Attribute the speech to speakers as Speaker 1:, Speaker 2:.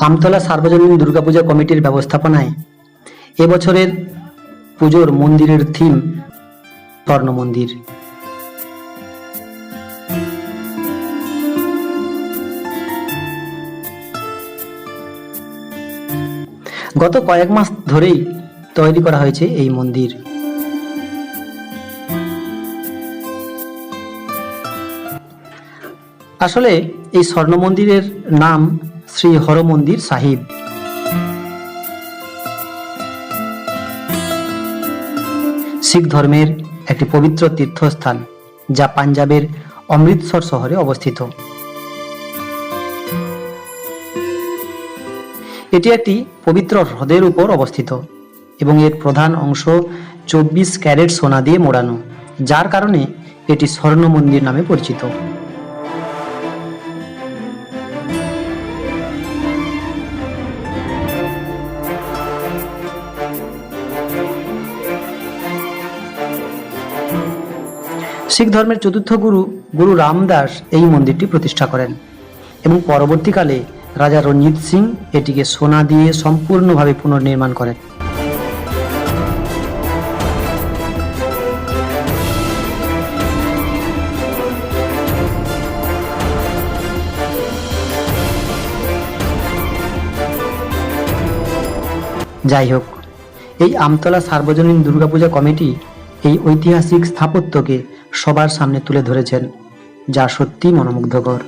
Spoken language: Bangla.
Speaker 1: আমতলা সার্বজনীন দুর্গাপূজা কমিটির ব্যবস্থাপনায় এবছরের পুজোর মন্দিরের থিম স্বর্ণ মন্দির গত কয়েক মাস ধরেই তৈরি করা হয়েছে এই মন্দির। আসলে এই স্বর্ণ মন্দিরের নাম শ্রী হরমন্দির সাহিব। শিখ ধর্মের একটি পবিত্র তীর্থস্থান, যা পাঞ্জাবের অমৃতসর শহরে অবস্থিত। এটি একটি পবিত্র হ্রদের উপর অবস্থিত এবং এর প্রধান অংশ চব্বিশ ক্যারেট সোনা দিয়ে মোড়ানো, যার কারণে এটি স্বর্ণ মন্দির নামে পরিচিত। শিখ ধর্মের চতুর্থ গুরু গুরু রামদাস এই মন্দিরটি প্রতিষ্ঠা করেন। এবং পরবর্তীকালে রাজা রঞ্জিত সিং এটিকে সোনা দিয়ে সম্পূর্ণভাবে পুনর্নির্মাণ করেন। যাই হোক, এই আমতলা সার্বজনীন দুর্গাপূজা কমিটি এই ঐতিহাসিক স্থাপত্যকে সবার সামনে তুলে ধরেছেন যা সত্যি মনোমুগ্ধকর।